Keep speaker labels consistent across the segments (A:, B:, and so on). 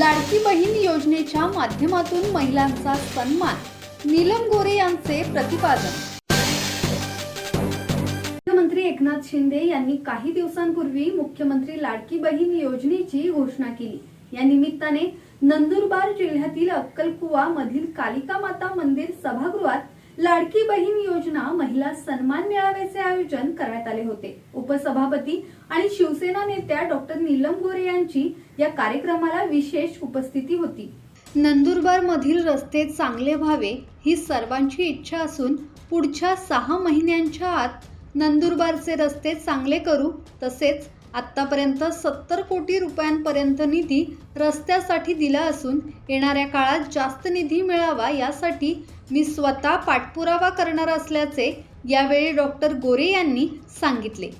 A: लाडकी बहीण योजनेच्या माध्यमातून महिलांचा सन्मान. नीलम गोरे यांचे प्रतिपादन. मुख्यमंत्री एकनाथ शिंदे यांनी काही दिवसांपूर्वी मुख्यमंत्री लाडकी बहीण योजनेची घोषणा केली. या निमित्ताने नंदुरबार जिल्ह्यातील अक्कलकुवा मधील कालिका माता मंदिर सभागृहात लाडकी बहीण योजना महिला सन्मान मेळाव्याचे आयोजन करण्यात आले होते. उपसभापती आणि शिवसेना नेत्या डॉक्टर नीलम गोरे यांची या कार्यक्रमाला विशेष उपस्थिती होती. नंदुरबार मधील रस्ते चांगले व्हावे ही सर्वांची इच्छा असून पुढच्या सहा महिन्यांच्या आत नंदुरबारचे रस्ते चांगले करू तसेच आत्तापर्यंत सत्तर कोटी रुपयांपर्यंत निधी रस्त्यासाठी दिला असून येणाऱ्या काळात जास्त निधी मिळावा यासाठी मी स्वतः पाठपुरावा करणार असल्याचे यावेळी डॉक्टर गोरे यांनी सांगितले.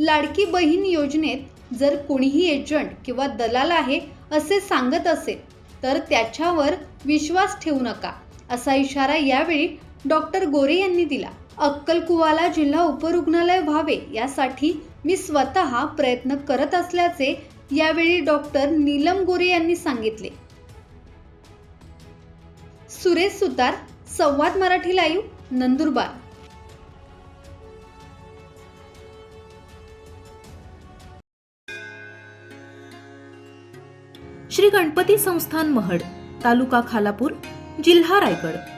A: लाडकी बहीण योजनेत जर कोणीही एजंट किंवा दलाल आहे असे सांगत असेल तर त्याच्यावर विश्वास ठेवू नका असा इशारा यावेळी डॉक्टर गोरे यांनी दिला. अक्कलकुवाला जिल्हा उपरुग्णालय व्हावे यासाठी मी स्वतः प्रयत्न करत असल्याचे यावेळी डॉक्टर नीलम गोरे यांनी सांगितले. सुरेश सुतार संवाद मराठी लाईव्ह नंदुरबार.
B: श्री गणपती संस्थान महड तालुका खालापूर जिल्हा रायगड.